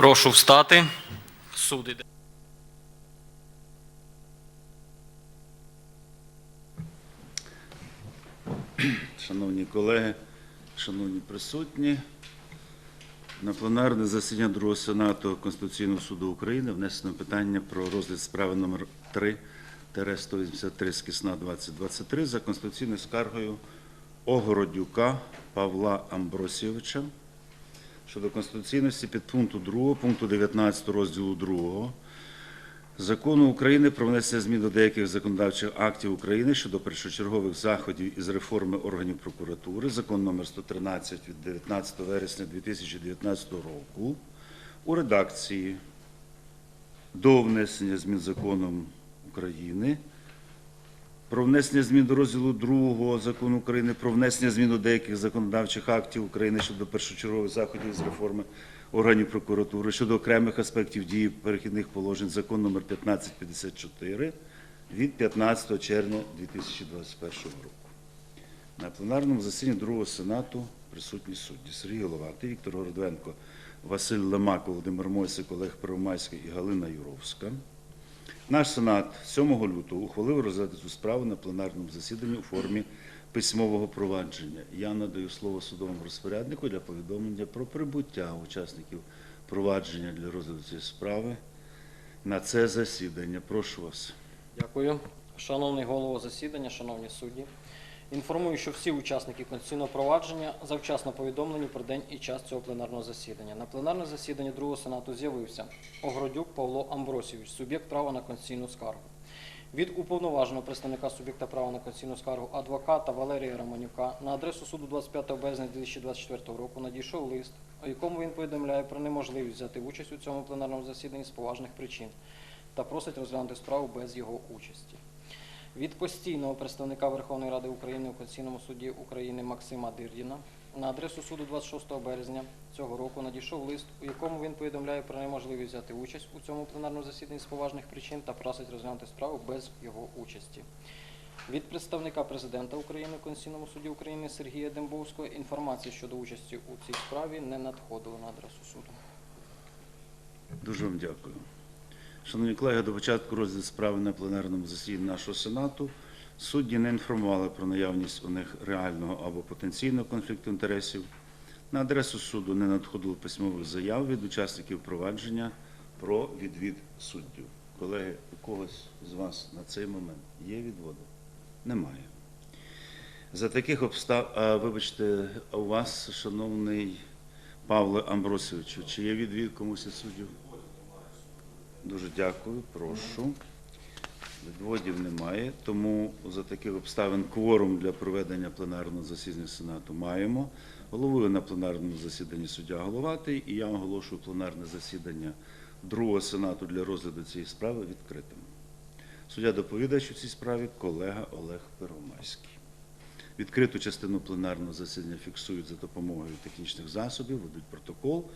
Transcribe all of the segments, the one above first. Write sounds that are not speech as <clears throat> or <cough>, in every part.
Прошу встати. Суд іде. Шановні колеги, шановні присутні, на пленарне засідання Другого Сенату Конституційного суду України внесено питання про розгляд справи номер 3 183 з кисна 2023 за конституційною скаргою Огородюка Павла Амбросійовича щодо конституційності підпункту 2 пункту 19 розділу 2 Закону України про внесення змін до деяких законодавчих актів України щодо першочергових заходів із реформи органів прокуратури, закон номер 113 від 19 вересня 2019 року, у редакції до внесення змін законом України про внесення змін до розділу 2 закону України про внесення змін до деяких законодавчих актів України щодо першочергових заходів з реформи органів прокуратури щодо окремих аспектів дії перехідних положень закон номер 1554 від 15 червня 2021 року. На пленарному засіданні другого сенату присутні судді Сергій Головатий, Віктор Городвенко, Василь Лемак, Володимир Мойсик, Олег Первомайський і Галина Юровська. Наш Сенат 7 лютого ухвалив розгляд цю справу на пленарному засіданні у формі письмового провадження. Я надаю слово судовому розпоряднику для повідомлення про прибуття учасників провадження для розгляду цієї справи на це засідання. Прошу вас. Дякую. Шановний голово засідання, шановні судді. Інформую, що всі учасники конституційного провадження завчасно повідомлені про день і час цього пленарного засідання. На пленарне засідання Другого Сенату з'явився Огородюк Павло Амбросійович, суб'єкт права на конституційну скаргу. Від уповноваженого представника суб'єкта права на конституційну скаргу адвоката Валерія Романюка на адресу суду 25 березня 2024 року надійшов лист, у якому він повідомляє про неможливість взяти участь у цьому пленарному засіданні з поважних причин та просить розглянути справу без його участі. Від постійного представника Верховної Ради України у Конституційному суді України Максима Дирдіна на адресу суду 26 березня цього року надійшов лист, у якому він повідомляє про неможливість взяти участь у цьому пленарному засіданні з поважних причин та просить розглянути справу без його участі. Від представника президента України у Конституційному суді України Сергія Дембовського інформації щодо участі у цій справі не надходило на адресу суду. Дуже вам дякую. Шановні колеги, до початку розгляду справи на пленарному засіданні нашого Сенату судді не інформували про наявність у них реального або потенційного конфлікту інтересів. На адресу суду не надходило письмових заяв від учасників провадження про відвід суддів. Колеги, у когось з вас на цей момент є відводи? Немає. За таких обстав... А, вибачте, у вас, шановний Павле Амбросовичу, чи є відвід комусь із суддів? Дуже дякую, прошу. Відводів немає, тому за таких обставин кворум для проведення пленарного засідання Сенату маємо. Головою на пленарному засіданні суддя Головатий, і я оголошую пленарне засідання другого Сенату для розгляду цієї справи відкритим. Суддя доповідач у цій справі колега Олег Первомайський. Відкриту частину пленарного засідання фіксують за допомогою технічних засобів, ведуть протокол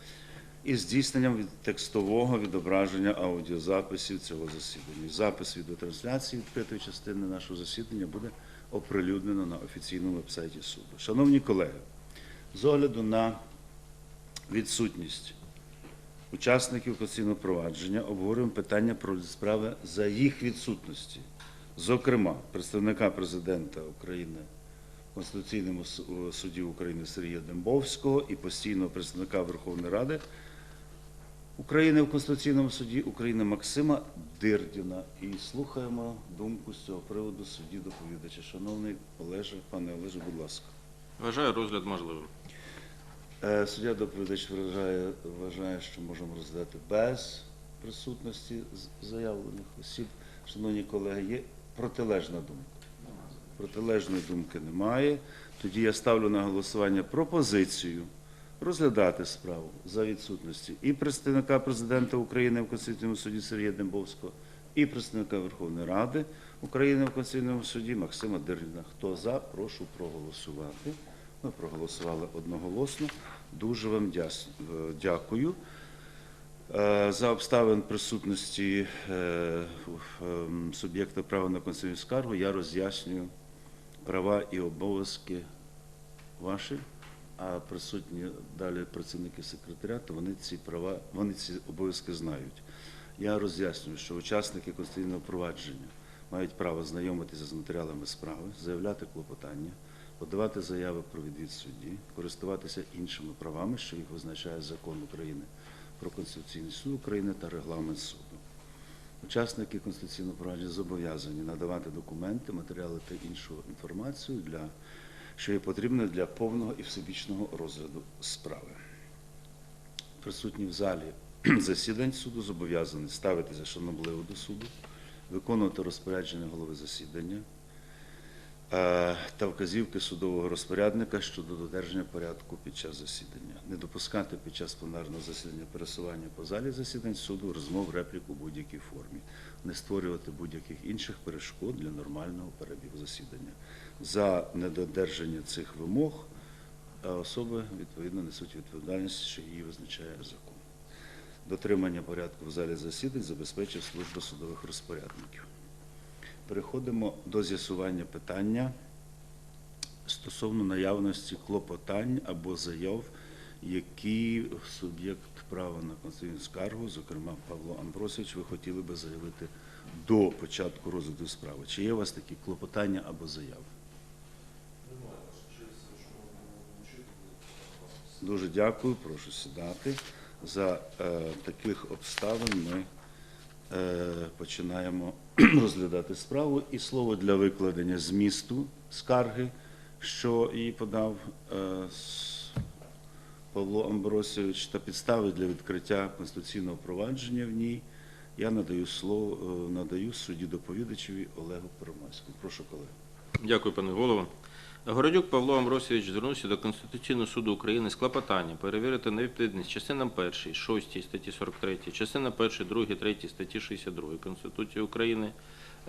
із здійсненням від текстового відображення аудіозаписів цього засідання. Запис відеотрансляції відкритої частини нашого засідання буде оприлюднено на офіційному вебсайті суду. Шановні колеги, з огляду на відсутність учасників конституційного провадження обговорюємо питання про справи за їх відсутності. Зокрема, представника президента України Конституційному суді України Сергія Дембовського і постійного представника Верховної Ради України в Конституційному суді України Максима Дирдіна. І слухаємо думку з цього приводу судді доповідача. Шановний Олеже, пане Олеже, будь ласка. Вважаю розгляд можливим. Е, Суддя доповідач вважає, вважає, що можемо розглядати без присутності заявлених осіб. Шановні колеги, є протилежна думка. Протилежної думки немає. Тоді я ставлю на голосування пропозицію розглядати справу за відсутності і представника президента України в Конституційному суді Сергія Дембовського, і представника Верховної Ради України в Конституційному суді Максима Дирдіна. Хто за, прошу проголосувати. Ми проголосували одноголосно. Дуже вам е, дякую. Е, За обставин присутності е, ем, суб'єкта права на конституційну скаргу я роз'яснюю права і обов'язки ваші а присутні далі працівники секретаріату, вони ці права, вони ці обов'язки знають. Я роз'яснюю, що учасники конституційного провадження мають право знайомитися з матеріалами справи, заявляти клопотання, подавати заяви про відвід судді, користуватися іншими правами, що їх визначає закон України про Конституційний суд України та регламент суду. Учасники конституційного провадження зобов'язані надавати документи, матеріали та іншу інформацію, для, що є потрібно для повного і всебічного розгляду справи. Присутні в залі <clears throat> засідань суду зобов'язані ставитися шанобливо до суду, виконувати розпорядження голови засідання е, та вказівки судового розпорядника щодо додержання порядку під час засідання, не допускати під час пленарного засідання пересування по залі засідань суду, розмов, реплік у будь-якій формі, не створювати будь-яких інших перешкод для нормального перебігу засідання. За недодержання цих вимог е, особи відповідно несуть відповідальність, що її визначає закон. Дотримання порядку в залі засідань забезпечив служба судових розпорядників. Переходимо до з'ясування питання стосовно наявності клопотань або заяв, які суб'єкт права на конституційну скаргу, зокрема Павло Амбросович, ви хотіли би заявити до початку розгляду справи. Чи є у вас такі клопотання або заяви? Дуже дякую, прошу сідати. За е, таких обставин ми е, починаємо <clears throat> розглядати справу. І слово для викладення змісту скарги, що її подав е, Павло Амбросович, та підстави для відкриття конституційного провадження в ній. Я надаю слово е, надаю судді доповідачеві Олегу Первомайському. Прошу колеги. Дякую, пане голово. Городюк Павло Амросович звернувся до Конституційного суду України з клопотанням перевірити невідповідність частинам 1, 6 статті 43, частина 1, 2, 3 статті 62 Конституції України,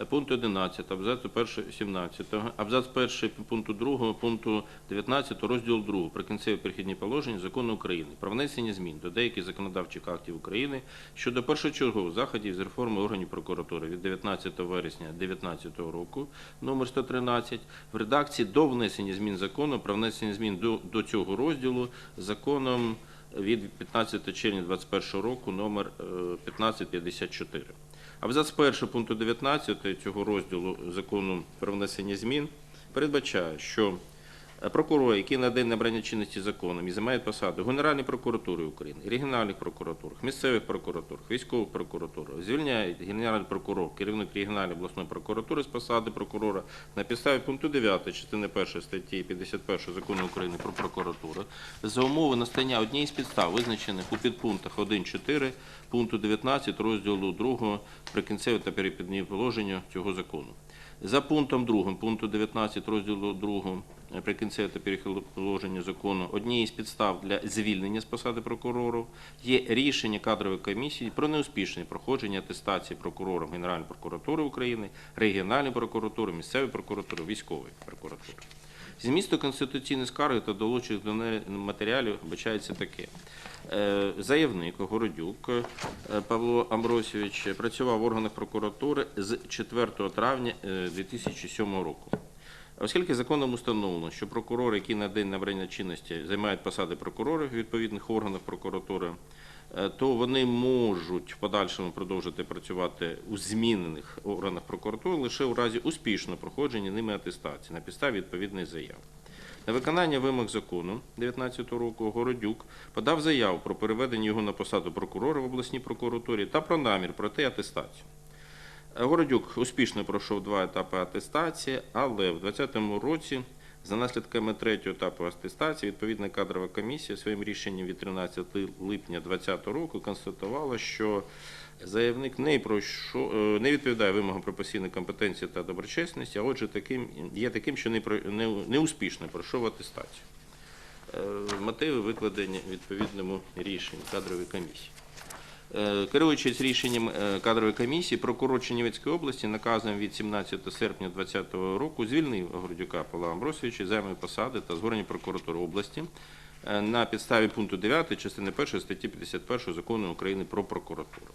пункту 11, абзацу 1, 17, абзац 1 пункту 2, пункту 19 розділу 2 прикінцеві перехідні положення Закону України про внесення змін до деяких законодавчих актів України щодо першочергових заходів з реформи органів прокуратури від 19 вересня 2019 року номер 113 в редакції до внесення змін закону про внесення змін до, до цього розділу законом від 15 червня 2021 року номер е, 1554. Абзац 1 пункту 19 цього розділу закону про внесення змін передбачає, що Прокурори, які на день набрання чинності законом і займають посади Генеральної прокуратури України, регіональних прокуратурах, місцевих прокуратурах, військових прокуратурах, звільняють генеральний прокурор, керівник регіональної обласної прокуратури з посади прокурора на підставі пункту 9 частини 1 статті 51 закону України про прокуратуру за умови настання однієї з підстав, визначених у підпунктах 1.4 пункту 19 розділу 2 прикінцеві та перехідні положення цього закону. За пунктом 2 пункту 19 розділу 2 прикінця та переложення закону однією з підстав для звільнення з посади прокурору є рішення кадрової комісії про неуспішне проходження атестації прокурором Генеральної прокуратури України, регіональної прокуратури, місцевої прокуратури, військової прокуратури. Змісту конституційної скарги та долучених до неї матеріалів вбачається таке. Е, Заявник Городюк е, Павло Амбросійович працював в органах прокуратури з 4 травня е, 2007 року. Оскільки законом установлено, що прокурори, які на день набрання чинності займають посади прокурорів відповідних органах прокуратури, е, то вони можуть в подальшому продовжити працювати у змінених органах прокуратури лише у разі успішного проходження ними атестації на підставі відповідних заяв. На виконання вимог закону 2019 року Городюк подав заяву про переведення його на посаду прокурора в обласній прокуратурі та про намір пройти атестацію. Городюк успішно пройшов два етапи атестації, але в 2020 році, за наслідками третього етапу атестації, відповідна кадрова комісія своїм рішенням від 13 липня 2020 року констатувала, що заявник не, пройшов, е, не відповідає вимогам професійної компетенції та доброчесності, а отже, таким, є таким, що не, неуспішно пройшов атестацію. Е, Мотиви викладені відповідному рішенні кадрової комісії. Е, Керуючись рішенням е, кадрової комісії, прокурор Чернівецької області наказом від 17 серпня 2020 року звільнив Гордюка Павла Амбросовича займої посади та згорення прокуратури області е, на підставі пункту 9 частини 1 статті 51 закону України про прокуратуру.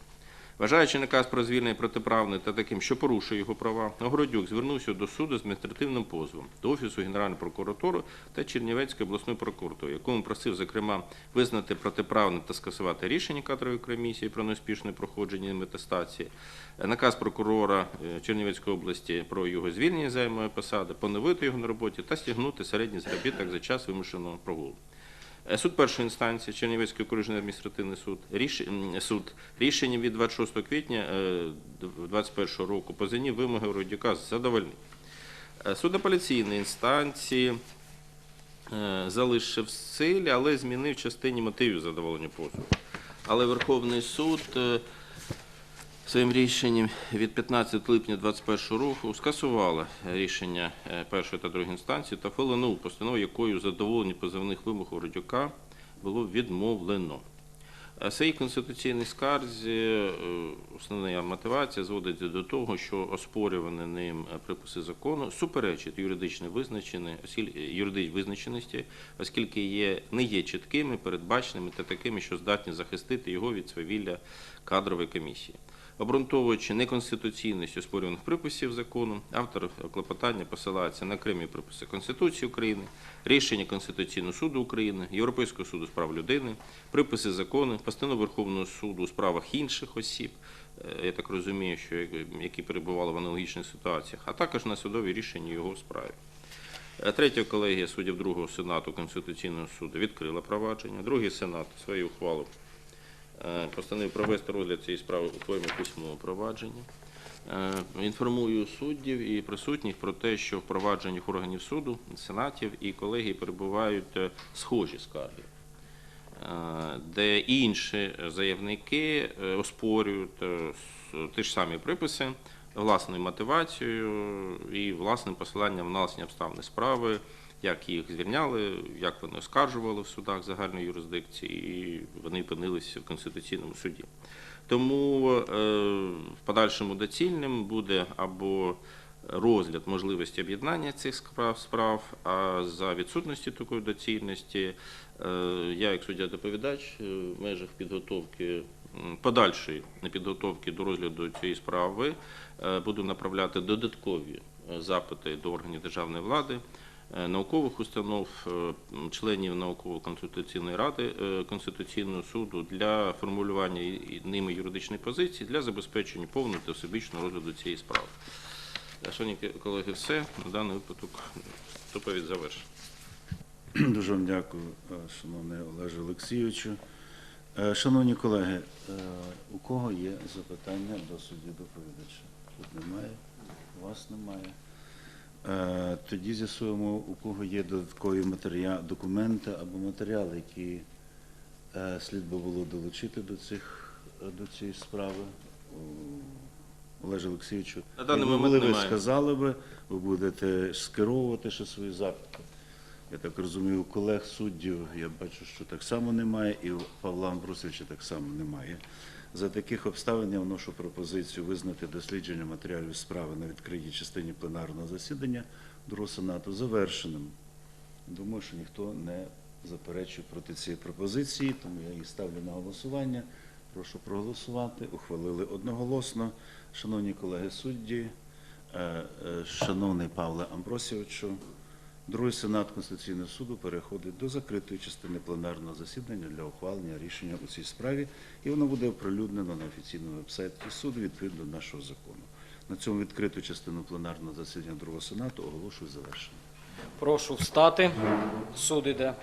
Вважаючи наказ про звільнення протиправний та таким, що порушує його права, Огородюк звернувся до суду з адміністративним позовом до Офісу Генеральної прокуратури та Чернівецької обласної прокуратури, якому просив, зокрема, визнати протиправним та скасувати рішення кадрової комісії про неуспішне проходження метастації, наказ прокурора е, Чернівецької області про його звільнення займої посади, поновити його на роботі та стягнути середній заробіток за час вимушеного прогулу. Е, Суд першої інстанції, Чернівецький окружний адміністративний суд, ріш... суд рішенням від 26 квітня 2021 року позивні вимоги Родюка задовольнив. Е, Суд апеляційної інстанції е, залишив силі, але змінив частині мотивів задоволення позову. Але Верховний суд е, своїм рішенням від 15 липня 2021 року скасувала рішення е, першої та другої інстанції та ухвалено постанову, якою задоволення позовних вимог Городюка було відмовлено. Е, Цей конституційний скарзі е, основна мотивація зводиться до того, що оспорювані ним приписи закону суперечать юридичній юридичній визначеності, оскільки є, не є чіткими, передбаченими та такими, що здатні захистити його від свавілля кадрової комісії. Обґрунтовуючи неконституційність оспорюваних приписів закону, автор клопотання посилається на окремі приписи Конституції України, рішення Конституційного суду України, Європейського суду з прав людини, приписи закону, постанови Верховного суду у справах інших осіб, е, я так розумію, що які перебували в аналогічних ситуаціях, а також на судові рішення його в справі. Е, Третя колегія суддів другого сенату Конституційного суду відкрила провадження. Другий сенат свою ухвалу постановив провести розгляд цієї справи у формі письмового провадження. Е, Інформую суддів і присутніх про те, що в провадженнях органів суду, сенатів і колегії перебувають е, схожі скарги, е, де інші заявники е, оспорюють е, ті ж самі приписи власною мотивацією і власним посиланням на власні обставини справи, як їх звільняли, як вони оскаржували в судах загальної юрисдикції, і вони опинилися в Конституційному суді. Тому е, в подальшому доцільним буде або розгляд можливості об'єднання цих справ, справ, а за відсутності такої доцільності, е, я як суддя-доповідач е, в межах підготовки подальшої підготовки до розгляду цієї справи буду направляти додаткові запити до органів державної влади, наукових установ, е, членів науково-консультаційної ради е, Конституційного суду для формулювання ними юридичної позиції для забезпечення повного та всебічного розгляду цієї справи. Е, Шановні колеги, все на даний випадок доповідь завершена. <clears throat> Дуже вам дякую, е, шановний Олеже Олексійовичу. Е, Шановні колеги, е, у кого є запитання до судді доповідача? Тут немає, у вас немає. Е, Тоді з'ясуємо, у кого є додаткові матеріали, документи або матеріали, які е, слід би було долучити до цих до цієї справи. Олеже Олексійовичу, На даний якби момент були, ви немає. сказали би, ви будете скеровувати ще свої запити. Я так розумію, у колег суддів я бачу, що так само немає, і у Павла Амбрусовича так само немає. За таких обставин я вношу пропозицію визнати дослідження матеріалів справи на відкритій частині пленарного засідання Другого Сенату завершеним. Думаю, що ніхто не заперечує проти цієї пропозиції, тому я її ставлю на голосування. Прошу проголосувати. Ухвалили одноголосно. Шановні колеги судді, е, е, шановний Павле Амбросійовичу, Другий сенат Конституційного суду переходить до закритої частини пленарного засідання для ухвалення рішення у цій справі, і воно буде оприлюднено на офіційному вебсайті суду відповідно до нашого закону. На цьому відкриту частину пленарного засідання Другого сенату оголошую завершеною. Прошу встати. Суд іде.